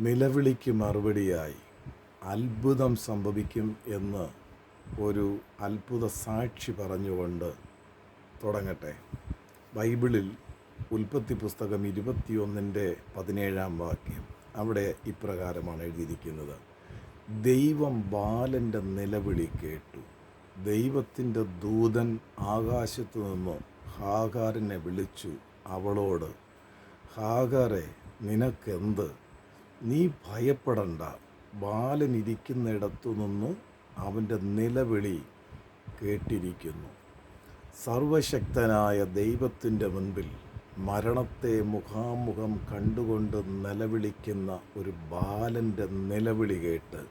നിലവിളിക്ക് മറുപടിയായി. അത്ഭുതം സംഭവിക്കും എന്ന് ഒരു അത്ഭുത സാക്ഷി പറഞ്ഞുകൊണ്ട് തുടങ്ങട്ടെ. ബൈബിളിൽ ഉൽപ്പത്തി പുസ്തകം ഇരുപത്തിയൊന്നിന്റെ പതിനേഴാം വാക്യം അവിടെ ഇപ്രകാരമാണ് എഴുതിയിരിക്കുന്നത്. ദൈവം ബാലന്റെ നിലവിളി കേട്ടു. ദൈവത്തിന്റെ ദൂതൻ ആകാശത്തു നിന്ന് ഹാഗാറിനെ വിളിച്ചു. അവളോട് ഹാഗാറെ നിനക്കെന്ത്? നീ ഭയപ്പെടണ്ട. ബാലൻ ഇരിക്കുന്നിടത്തു നിന്ന് അവന്റെ നിലവിളി കേട്ടിരിക്കുന്നു. സർവശക്തനായ ദൈവത്തിന്റെ മുൻപിൽ മരണത്തെ മുഖാമുഖം കണ്ടുകൊണ്ട് നിലവിളിക്കുന്ന ഒരു ബാലന്റെ നിലവിളി കേട്ട്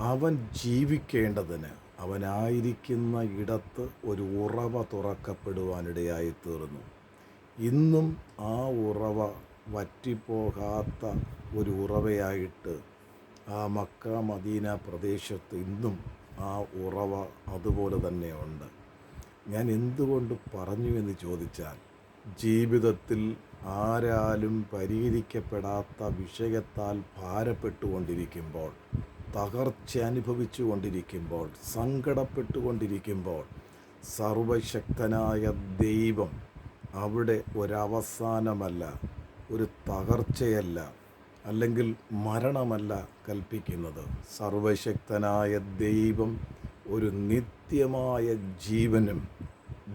അവൻ ജീവിക്കേണ്ടതിന് അവനായിരിക്കുന്ന ഇടത്ത് ഒരു ഉറവ തുറക്കപ്പെടുവാനിടയായി തീർന്നു. ഇന്നും ആ ഉറവ വറ്റിപ്പോകാത്ത ഒരു ഉറവയായിട്ട് ആ മക്ക മദീന പ്രദേശത്ത് ഇന്നും ആ ഉറവ അതുപോലെ തന്നെയുണ്ട്. ഞാൻ എന്തുകൊണ്ട് പറഞ്ഞു എന്ന് ചോദിച്ചാൽ ജീവിതത്തിൽ ആരാലും പരിഹരിക്കപ്പെടാത്ത വിഷയത്താൽ ഭാരപ്പെട്ടുകൊണ്ടിരിക്കുമ്പോൾ തകർച്ച അനുഭവിച്ചു കൊണ്ടിരിക്കുമ്പോൾ സങ്കടപ്പെട്ടുകൊണ്ടിരിക്കുമ്പോൾ സർവശക്തനായ ദൈവം അവിടെ ഒരവസാനമല്ല ഒരു തകർച്ചയല്ല അല്ലെങ്കിൽ മരണമല്ല കൽപ്പിക്കുന്നത്. സർവശക്തനായ ദൈവം ഒരു നിത്യമായ ജീവനും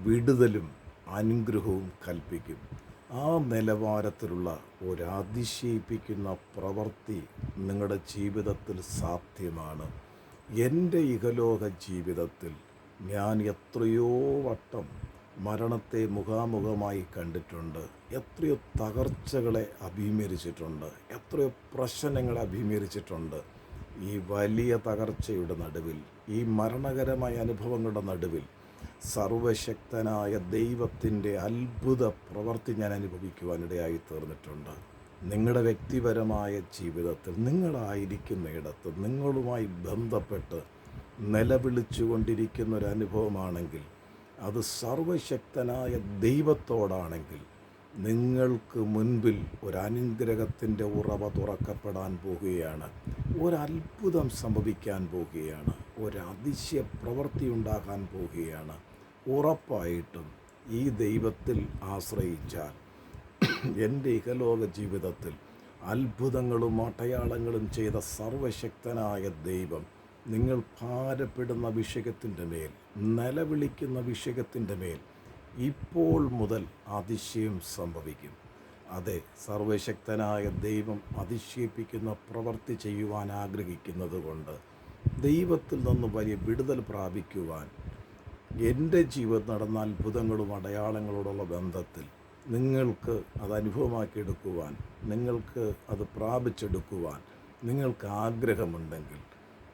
വിടുതലും അനുഗ്രഹവും കൽപ്പിക്കും. ആ നിലവാരത്തിലുള്ള ഒരതിശയിപ്പിക്കുന്ന പ്രവൃത്തി നിങ്ങളുടെ ജീവിതത്തിൽ സാധ്യമാണ്. എന്റെ ഇഹലോക ജീവിതത്തിൽ ഞാൻ എത്രയോ വട്ടം മരണത്തെ മുഖാമുഖമായി കണ്ടിട്ടുണ്ട്. എത്രയോ തകർച്ചകളെ അഭിമുഖീകരിച്ചിട്ടുണ്ട്. എത്രയോ പ്രശ്നങ്ങളെ അഭിമുഖീകരിച്ചിട്ടുണ്ട്. ഈ വലിയ തകർച്ചയുടെ നടുവിൽ ഈ മരണകരമായ അനുഭവങ്ങളുടെ നടുവിൽ സർവശക്തനായ ദൈവത്തിന്റെ അത്ഭുത പ്രവൃത്തി ഞാൻ അനുഭവിക്കുവാനിടയായി തീർന്നിട്ടുണ്ട്. നിങ്ങളുടെ വ്യക്തിപരമായ ജീവിതത്തിൽ നിങ്ങളായിരിക്കുന്ന ഇടത്ത് നിങ്ങളുമായി ബന്ധപ്പെട്ട് നിലവിളിച്ചു കൊണ്ടിരിക്കുന്ന ഒരു അനുഭവമാണെങ്കിൽ അത് സർവശക്തനായ ദൈവത്തോടാണെങ്കിൽ നിങ്ങൾക്ക് മുൻപിൽ ഒരു അനുഗ്രഹത്തിന്റെ ഉറവ തുറക്കപ്പെടാൻ പോവുകയാണ് ഒരത്ഭുതം സംഭവിക്കാൻ പോവുകയാണ് ഒരതിശയ പ്രവൃത്തി ഉണ്ടാകാൻ പോവുകയാണ് ഉറപ്പായിട്ടും ഈ ദൈവത്തിൽ ആശ്രയിച്ചാൽ എന്റെ ഇഹലോക ജീവിതത്തിൽ അത്ഭുതങ്ങളും അടയാളങ്ങളും ചെയ്ത സർവശക്തനായ ദൈവം നിങ്ങൾ ഭാരപ്പെടുന്ന വിഷയത്തിന്റെ മേൽ നിലവിളിക്കുന്ന വിഷയത്തിന്റെ മേൽ ഇപ്പോൾ മുതൽ അതിശയം സംഭവിക്കും. അതെ സർവശക്തനായ ദൈവം അതിശയിപ്പിക്കുന്ന പ്രവൃത്തി ചെയ്യുവാൻ ആഗ്രഹിക്കുന്നത് കൊണ്ട് ദൈവത്തിൽ നിന്ന് വലിയ വിടുതൽ പ്രാപിക്കുവാൻ എന്റെ ജീവിതം നടന്ന അത്ഭുതങ്ങളും അടയാളങ്ങളോടുള്ള ബന്ധത്തിൽ നിങ്ങൾക്ക് അത് അനുഭവമാക്കിയെടുക്കുവാൻ നിങ്ങൾക്ക് അത് പ്രാപിച്ചെടുക്കുവാൻ നിങ്ങൾക്ക് ആഗ്രഹമുണ്ടെങ്കിൽ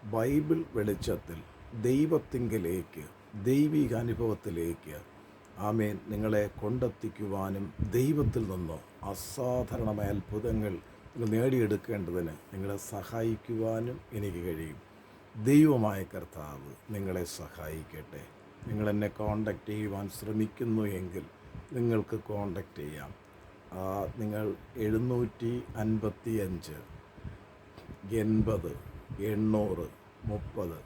ബൈബിൾ വെളിച്ചത്തിൽ ദൈവത്തിങ്കിലേക്ക് ദൈവിക അനുഭവത്തിലേക്ക് ആമേൻ. നിങ്ങളെ കൊണ്ടെത്തിക്കുവാനും ദൈവത്തിൽ നിന്ന് അസാധാരണമായ അത്ഭുതങ്ങൾ നേടിയെടുക്കേണ്ടതിന് നിങ്ങളെ സഹായിക്കുവാനും എനിക്ക് കഴിയും. ദൈവമായ കർത്താവ് നിങ്ങളെ സഹായിക്കട്ടെ. നിങ്ങളെന്നെ കോണ്ടാക്ട് ചെയ്യുവാൻ ശ്രമിക്കുന്നു എങ്കിൽ നിങ്ങൾക്ക് കോണ്ടാക്ട് ചെയ്യാം. നിങ്ങൾ എഴുന്നൂറ്റി അൻപത്തി അഞ്ച് എൺപത് എണ്ണൂറ് മുപ്പത്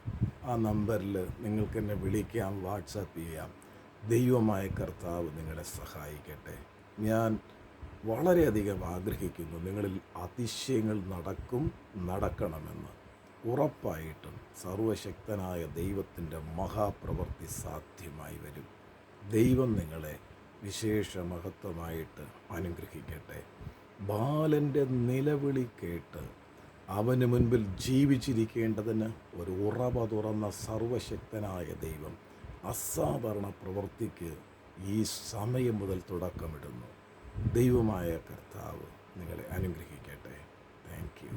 ആ നമ്പറിൽ നിങ്ങൾക്ക് എന്നെ വിളിക്കാം വാട്സാപ്പ് ചെയ്യാം. ദൈവമായ കർത്താവ് നിങ്ങളെ സഹായിക്കട്ടെ. ഞാൻ വളരെയധികം ആഗ്രഹിക്കുന്നു നിങ്ങളിൽ അതിശയങ്ങൾ നടക്കും നടക്കണമെന്ന്. ഉറപ്പായിട്ടും സർവശക്തനായ ദൈവത്തിന്റെ മഹാപ്രവൃത്തി സാധ്യമായി വരും. ദൈവം നിങ്ങളെ വിശേഷ മഹത്വമായിട്ട് അനുഗ്രഹിക്കട്ടെ. ബാലന്റെ നിലവിളി കേട്ട് അവന് മുൻപിൽ ജീവിച്ചിരിക്കേണ്ടതിന് ഒരു ഉറവ തുറന്ന സർവശക്തനായ ദൈവം അസാധാരണ പ്രവൃത്തിക്ക് ഈ സമയം മുതൽ തുടക്കമിടുന്നു. ദൈവമായ കർത്താവ് നിങ്ങളെ അനുഗ്രഹിക്കട്ടെ. Thank you